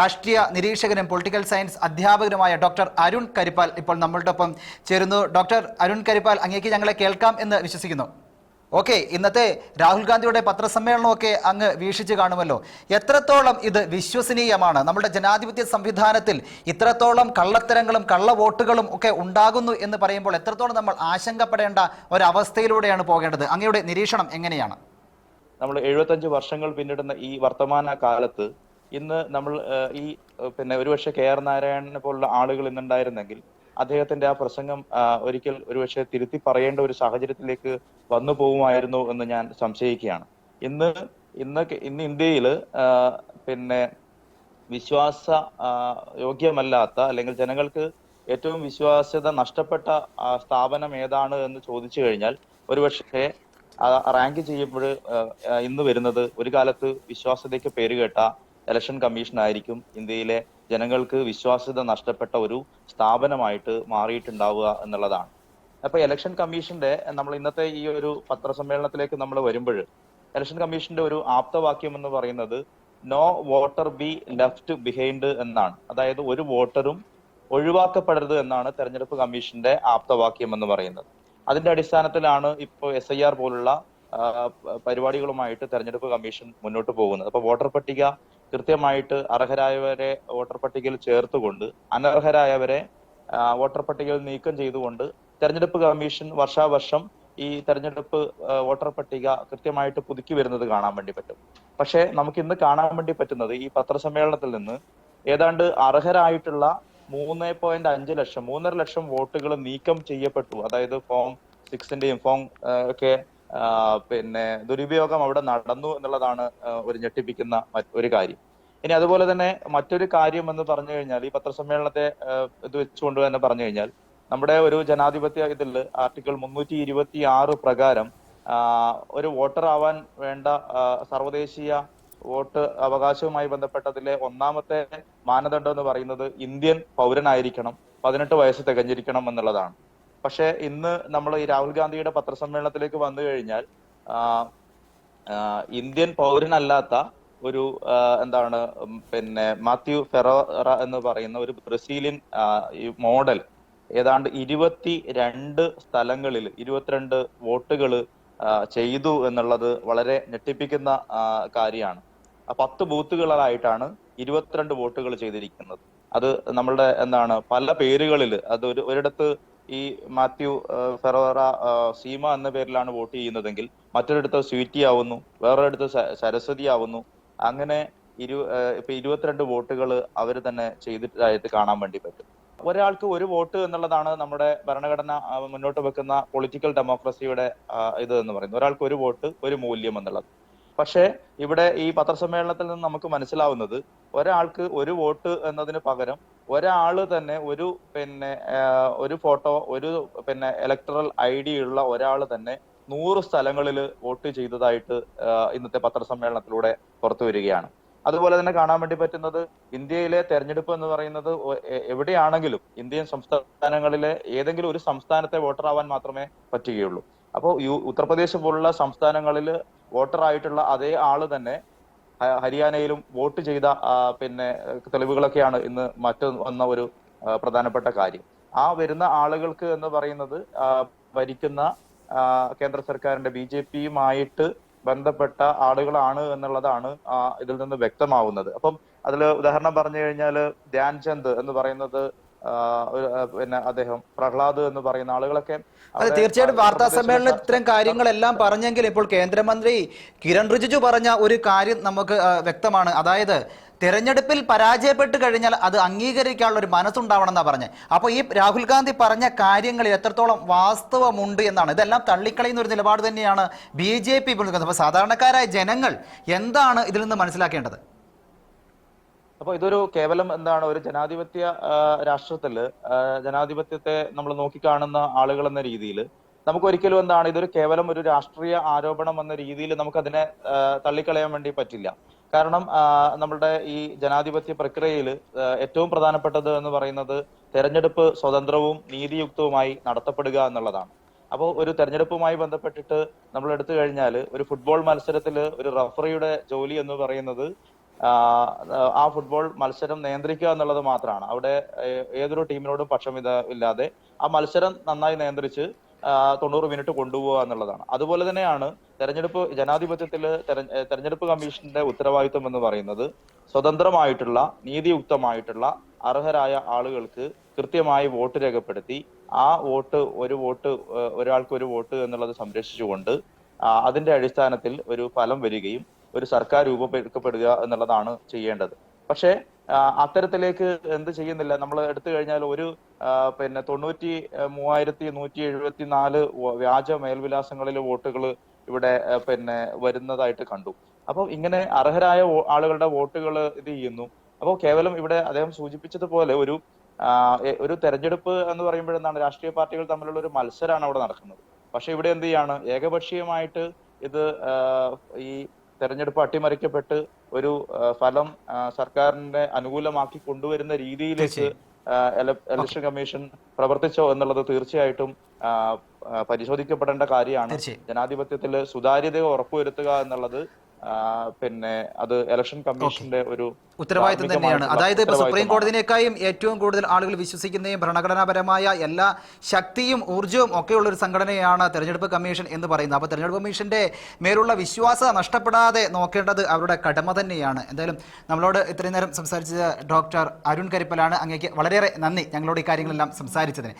രാഷ്ട്രീയ നിരീക്ഷകനും political science അധ്യാപകനുമായ ഡോക്ടർ അരുൺ കരിപ്പാൽ ഇപ്പോൾ നമ്മളുടെ ഒപ്പം ചേരുന്നു. ഡോക്ടർ അരുൺ കരിപ്പാൽ അങ്ങേക്ക് ഞങ്ങളെ കേൾക്കാം എന്ന് വിശ്വസിക്കുന്നു. ഓക്കെ ഇന്നത്തെ രാഹുൽ ഗാന്ധിയുടെ പത്രസമ്മേളനമൊക്കെ അങ്ങ് വീക്ഷിച്ച് കാണുമല്ലോ. എത്രത്തോളം ഇത് വിശ്വസനീയമാണ്? നമ്മുടെ ജനാധിപത്യ സംവിധാനത്തിൽ ഇത്രത്തോളം കള്ളത്തരങ്ങളും കള്ള വോട്ടുകളും ഒക്കെ ഉണ്ടാകുന്നു എന്ന് പറയുമ്പോൾ എത്രത്തോളം നമ്മൾ ആശങ്കപ്പെടേണ്ട ഒരവസ്ഥയിലൂടെയാണ് പോകേണ്ടത്? അങ്ങയുടെ നിരീക്ഷണം എങ്ങനെയാണ്? നമ്മൾ എഴുപത്തഞ്ച് വർഷങ്ങൾ പിന്നിടുന്ന ഈ വർത്തമാന കാലത്ത് ഇന്ന് നമ്മൾ ഈ പിന്നെ ഒരുപക്ഷെ കെ ആർ നാരായണനെ പോലുള്ള ആളുകൾ ഇന്നുണ്ടായിരുന്നെങ്കിൽ അദ്ദേഹത്തിന്റെ ആ പ്രസംഗം ഒരിക്കൽ ഒരുപക്ഷെ തിരുത്തി പറയേണ്ട ഒരു സാഹചര്യത്തിലേക്ക് വന്നു പോകുമായിരുന്നു എന്ന് ഞാൻ സംശയിക്കുകയാണ്. ഇന്ന് ഇന്ന് ഇന്ന് ഇന്ത്യയിൽ പിന്നെ വിശ്വാസ യോഗ്യമല്ലാത്ത അല്ലെങ്കിൽ ജനങ്ങൾക്ക് ഏറ്റവും വിശ്വാസ്യത നഷ്ടപ്പെട്ട സ്ഥാപനം ഏതാണ് എന്ന് ചോദിച്ചു കഴിഞ്ഞാൽ ഒരുപക്ഷെ റാങ്ക് ചെയ്യുമ്പോൾ ഇന്ന് വരുന്നത് ഒരു കാലത്ത് വിശ്വാസ്യതയ്ക്ക് പേരുകേട്ട ഇലക്ഷൻ കമ്മീഷൻ ആയിരിക്കും ഇന്ത്യയിലെ ജനങ്ങൾക്ക് വിശ്വാസ്യത നഷ്ടപ്പെട്ട ഒരു സ്ഥാപനമായിട്ട് മാറിയിട്ടുണ്ടാവുക എന്നുള്ളതാണ്. അപ്പൊ ഇലക്ഷൻ കമ്മീഷന്റെ നമ്മൾ ഇന്നത്തെ ഈ ഒരു പത്രസമ്മേളനത്തിലേക്ക് നമ്മൾ വരുമ്പോൾ ഇലക്ഷൻ കമ്മീഷന്റെ ഒരു ആപ്തവാക്യം എന്ന് പറയുന്നത് no voter be left behind എന്നാണ്. അതായത് ഒരു വോട്ടറും ഒഴിവാക്കപ്പെടരുത് എന്നാണ് തെരഞ്ഞെടുപ്പ് കമ്മീഷന്റെ ആപ്തവാക്യം എന്ന് പറയുന്നത്. അതിന്റെ അടിസ്ഥാനത്തിലാണ് ഇപ്പോൾ എസ് ഐ ആർ പോലുള്ള പരിപാടികളുമായിട്ട് തെരഞ്ഞെടുപ്പ് കമ്മീഷൻ മുന്നോട്ട് പോകുന്നത്. അപ്പൊ വോട്ടർ പട്ടിക കൃത്യമായിട്ട് അർഹരായവരെ വോട്ടർ പട്ടികയിൽ ചേർത്തുകൊണ്ട് അനർഹരായവരെ വോട്ടർ പട്ടികയിൽ നീക്കം ചെയ്തുകൊണ്ട് തെരഞ്ഞെടുപ്പ് കമ്മീഷൻ വർഷാവർഷം ഈ തെരഞ്ഞെടുപ്പ് വോട്ടർ പട്ടിക കൃത്യമായിട്ട് പുതുക്കി വരുന്നത് കാണാൻ വേണ്ടി പറ്റും. പക്ഷേ നമുക്ക് ഇന്ന് കാണാൻ വേണ്ടി പറ്റുന്നത് ഈ പത്രസമ്മേളനത്തിൽ നിന്ന് ഏതാണ്ട് അർഹരായിട്ടുള്ള മൂന്ന് പോയിന്റ് അഞ്ച് ലക്ഷം മൂന്നര ലക്ഷം വോട്ടുകൾ നീക്കം ചെയ്യപ്പെട്ടു. അതായത് ഫോം സിക്സിന്റെയും ഫോം ഒക്കെ പിന്നെ ദുരുപയോഗം അവിടെ നടന്നു എന്നുള്ളതാണ് ഒരു ഞെട്ടിപ്പിക്കുന്ന ഒരു കാര്യം. ഇനി അതുപോലെ തന്നെ മറ്റൊരു കാര്യം എന്ന് പറഞ്ഞു കഴിഞ്ഞാൽ ഈ പത്രസമ്മേളനത്തെ ഇത് വെച്ചുകൊണ്ട് തന്നെ പറഞ്ഞു കഴിഞ്ഞാൽ നമ്മുടെ ഒരു ജനാധിപത്യ ഇതിൽ ആർട്ടിക്കിൾ മുന്നൂറ്റി ഇരുപത്തി ആറ് പ്രകാരം ഒരു വോട്ടർ ആവാൻ വേണ്ട സർവദേശീയ വോട്ട് അവകാശവുമായി ബന്ധപ്പെട്ടതിലെ ഒന്നാമത്തെ മാനദണ്ഡം എന്ന് പറയുന്നത് ഇന്ത്യൻ പൗരനായിരിക്കണം പതിനെട്ട് വയസ്സ് തികഞ്ഞിരിക്കണം എന്നുള്ളതാണ്. പക്ഷെ ഇന്ന് നമ്മൾ ഈ രാഹുൽ ഗാന്ധിയുടെ പത്രസമ്മേളനത്തിലേക്ക് വന്നു കഴിഞ്ഞാൽ ഇന്ത്യൻ പൗരനല്ലാത്ത ഒരു എന്താണ് പിന്നെ മാത്യു ഫെറോറ എന്ന് പറയുന്ന ഒരു ബ്രസീലിയൻ മോഡൽ ഏതാണ്ട് ഇരുപത്തി രണ്ട് സ്ഥലങ്ങളിൽ ഇരുപത്തിരണ്ട് വോട്ടുകൾ ചെയ്തു എന്നുള്ളത് വളരെ ഞെട്ടിപ്പിക്കുന്ന കാര്യമാണ്. പത്ത് ബൂത്തുകളായിട്ടാണ് ഇരുപത്തിരണ്ട് വോട്ടുകൾ ചെയ്തിരിക്കുന്നത്. അത് നമ്മളുടെ എന്താണ് പല പേരുകളിൽ അത് ഒരു ഒരിടത്ത് ഈ മാത്യു ഫെറോറ സീമ എന്ന പേരിലാണ് വോട്ട് ചെയ്യുന്നതെങ്കിൽ മറ്റൊരിടത്ത് സ്വീറ്റി ആവുന്നു വേറൊരിടത്ത് സരസ്വതി ആവുന്നു. അങ്ങനെ ഇരു ഇപ്പൊ ഇരുപത്തിരണ്ട് വോട്ടുകൾ അവർ തന്നെ ചെയ്തിട്ടായിട്ട് കാണാൻ വേണ്ടി പറ്റും. ഒരാൾക്ക് ഒരു വോട്ട് എന്നുള്ളതാണ് നമ്മുടെ ഭരണഘടന മുന്നോട്ട് വെക്കുന്ന പൊളിറ്റിക്കൽ ഡെമോക്രസിയുടെ ഇത് എന്ന് പറയുന്നത്. ഒരാൾക്ക് ഒരു വോട്ട് ഒരു മൂല്യം എന്നുള്ളത്. പക്ഷേ ഇവിടെ ഈ പത്രസമ്മേളനത്തിൽ നിന്ന് നമുക്ക് മനസ്സിലാവുന്നത് ഒരാൾക്ക് ഒരു വോട്ട് എന്നതിന് പകരം ഒരാൾ തന്നെ ഒരു പിന്നെ ഒരു ഫോട്ടോ ഒരു പിന്നെ ഇലക്ടറൽ ഐ ഡി ഉള്ള ഒരാൾ തന്നെ നൂറ് സ്ഥലങ്ങളിൽ വോട്ട് ചെയ്തതായിട്ട് ഇന്നത്തെ പത്രസമ്മേളനത്തിലൂടെ പുറത്തു വരികയാണ്. അതുപോലെ തന്നെ കാണാൻ വേണ്ടി പറ്റുന്നത് ഇന്ത്യയിലെ തെരഞ്ഞെടുപ്പ് എന്ന് പറയുന്നത് എവിടെയാണെങ്കിലും ഇന്ത്യൻ സംസ്ഥാനങ്ങളിലെ ഏതെങ്കിലും ഒരു സംസ്ഥാനത്തെ വോട്ടർ ആവാൻ മാത്രമേ പറ്റുകയുള്ളൂ. അപ്പോൾ ഉത്തർപ്രദേശ് പോലുള്ള സംസ്ഥാനങ്ങളിൽ വോട്ടർ ആയിട്ടുള്ള അതേ ആൾ തന്നെ ഹരിയാനയിലും വോട്ട് ചെയ്ത പിന്നെ തെളിവുകളൊക്കെയാണ് ഇന്ന് മറ്റു വന്ന ഒരു പ്രധാനപ്പെട്ട കാര്യം. ആ വരുന്ന ആളുകൾക്ക് എന്ന് പറയുന്നത് ഭരിക്കുന്ന കേന്ദ്ര സർക്കാരിന്റെ ബി ജെ പിയുമായിട്ട് ബന്ധപ്പെട്ട ആളുകളാണ് എന്നുള്ളതാണ് ഇതിൽ നിന്ന് വ്യക്തമാവുന്നത്. അപ്പം അതിൽ ഉദാഹരണം പറഞ്ഞു കഴിഞ്ഞാൽ ധ്യാൻചന്ദ് എന്ന് പറയുന്നത് പിന്നെ അദ്ദേഹം പ്രഹ്ലാദ് എന്ന് പറയുന്ന ആളുകളൊക്കെ അതെ തീർച്ചയായിട്ടും വാർത്താ സമ്മേളനം ഇത്തരം കാര്യങ്ങളെല്ലാം പറഞ്ഞെങ്കിൽ ഇപ്പോൾ കേന്ദ്രമന്ത്രി കിരൺ റിജിജു പറഞ്ഞ ഒരു കാര്യം നമുക്ക് വ്യക്തമാണ്. അതായത് തിരഞ്ഞെടുപ്പിൽ പരാജയപ്പെട്ട് കഴിഞ്ഞാൽ അത് അംഗീകരിക്കാനുള്ള ഒരു മനസ്സുണ്ടാവണം എന്നാ പറഞ്ഞത് അപ്പോൾ ഈ രാഹുൽ ഗാന്ധി പറഞ്ഞ കാര്യങ്ങളിൽ എത്രത്തോളം വാസ്തവമുണ്ട് എന്നാണ്. ഇതെല്ലാം തള്ളിക്കളയുന്ന ഒരു നിലപാട് തന്നെയാണ് ബി ജെ പി ഇപ്പോൾ നിൽക്കുന്നത്. അപ്പോൾ സാധാരണക്കാരായ ജനങ്ങൾ എന്താണ് ഇതിൽ നിന്ന് മനസ്സിലാക്കേണ്ടത്? അപ്പൊ ഇതൊരു കേവലം എന്താണ് ഒരു ജനാധിപത്യ രാഷ്ട്രത്തിൽ ജനാധിപത്യത്തെ നമ്മൾ നോക്കിക്കാണുന്ന ആളുകൾ എന്ന രീതിയിൽ നമുക്ക് ഒരിക്കലും എന്താണ് ഇതൊരു കേവലം ഒരു രാഷ്ട്രീയ ആരോപണം എന്ന രീതിയിൽ നമുക്ക് അതിനെ തള്ളിക്കളയാൻ വേണ്ടി പറ്റില്ല. കാരണം നമ്മുടെ ഈ ജനാധിപത്യ പ്രക്രിയയിൽ ഏറ്റവും പ്രധാനപ്പെട്ടത് എന്ന് പറയുന്നത് തെരഞ്ഞെടുപ്പ് സ്വതന്ത്രവും നീതിയുക്തവുമായി നടത്തപ്പെടുക എന്നുള്ളതാണ്. അപ്പോൾ ഒരു തെരഞ്ഞെടുപ്പുമായി ബന്ധപ്പെട്ടിട്ട് നമ്മൾ എടുത്തു കഴിഞ്ഞാൽ ഒരു ഫുട്ബോൾ മത്സരത്തിൽ ഒരു റഫറിയുടെ ജോലി എന്ന് പറയുന്നത് ആ, ഫുട്ബോൾ മത്സരം നിയന്ത്രിക്കുക എന്നുള്ളത് മാത്രമാണ്. അവിടെ ഏതൊരു ടീമിനോടും പക്ഷമിത ഇല്ലാതെ ആ മത്സരം നന്നായി നിയന്ത്രിച്ച് തൊണ്ണൂറ് മിനിറ്റ് കൊണ്ടുപോകുക എന്നുള്ളതാണ്. അതുപോലെ തന്നെയാണ് തെരഞ്ഞെടുപ്പ് ജനാധിപത്യത്തിൽ തെര- തെരഞ്ഞെടുപ്പ് കമ്മീഷന്റെ ഉത്തരവാദിത്വം എന്ന് പറയുന്നത് സ്വതന്ത്രമായിട്ടുള്ള നീതിയുക്തമായിട്ടുള്ള അർഹരായ ആളുകൾക്ക് കൃത്യമായി വോട്ട് രേഖപ്പെടുത്തി ആ വോട്ട് ഒരു വോട്ട് ഒരാൾക്ക് ഒരു വോട്ട് എന്നുള്ളത് സംരക്ഷിച്ചുകൊണ്ട് അതിന്റെ അടിസ്ഥാനത്തിൽ ഒരു ഫലം വരികയും ഒരു സർക്കാർ രൂപപ്പെടുക എന്നുള്ളതാണ് ചെയ്യേണ്ടത്. പക്ഷേ അത്തരത്തിലേക്ക് എന്ത് ചെയ്യുന്നില്ല. നമ്മൾ എടുത്തു കഴിഞ്ഞാൽ ഒരു പിന്നെ തൊണ്ണൂറ്റി മൂവായിരത്തി നൂറ്റി എഴുപത്തി നാല് വ്യാജ മേൽവിലാസങ്ങളിൽ വോട്ടുകൾ ഇവിടെ പിന്നെ വരുന്നതായിട്ട് കണ്ടു. അപ്പോൾ ഇങ്ങനെ അർഹരായ ആളുകളുടെ വോട്ടുകൾ ഇത് ചെയ്യുന്നു. അപ്പോൾ കേവലം ഇവിടെ അദ്ദേഹം സൂചിപ്പിച്ചതുപോലെ ഒരു ഒരു തെരഞ്ഞെടുപ്പ് എന്ന് പറയുമ്പോഴെന്താണ് രാഷ്ട്രീയ പാർട്ടികൾ തമ്മിലുള്ള ഒരു മത്സരമാണ് അവിടെ നടക്കുന്നത്. പക്ഷെ ഇവിടെ എന്ത് ചെയ്യാണ്? ഏകപക്ഷീയമായിട്ട് ഇത് ഈ തെരഞ്ഞെടുപ്പ് അട്ടിമറിക്കപ്പെട്ട് ഒരു ഫലം സർക്കാരിനെ സർക്കാരിന്റെ അനുകൂലമാക്കി കൊണ്ടുവരുന്ന രീതിയിലേക്ക് ഇലക്ഷൻ കമ്മീഷൻ പ്രവർത്തിച്ചോ എന്നുള്ളത് തീർച്ചയായിട്ടും പരിശോധിക്കപ്പെടേണ്ട കാര്യമാണ്. ജനാധിപത്യത്തിൽ സുതാര്യത ഉറപ്പുവരുത്തുക എന്നുള്ളത് പിന്നെ അത് ഇലക്ഷൻ കമ്മീഷന്റെ ഒരു ഉത്തരവാദിത്തം തന്നെയാണ്. അതായത് ഇപ്പോൾ സുപ്രീം കോടതിനേക്കായും ഏറ്റവും കൂടുതൽ ആളുകൾ വിശ്വസിക്കുന്നതും ഭരണഘടനാപരമായ എല്ലാ ശക്തിയും ഊർജവും ഒക്കെയുള്ള ഒരു സംഘടനയാണ് തെരഞ്ഞെടുപ്പ് കമ്മീഷൻ എന്ന് പറയുന്നത്. അപ്പോൾ തെരഞ്ഞെടുപ്പ് കമ്മീഷന്റെ മേലുള്ള വിശ്വാസ നഷ്ടപ്പെടാതെ നോക്കേണ്ടത് അവരുടെ കടമ തന്നെയാണ്. എന്തായാലും നമ്മളോട് ഇത്രയും നേരം സംസാരിച്ചത് ഡോക്ടർ അരുൺ കരിപ്പലാണ് അങ്ങേക്ക് വളരെയേറെ നന്ദി ഞങ്ങളോട് ഈ കാര്യങ്ങളെല്ലാം സംസാരിച്ചതിന്.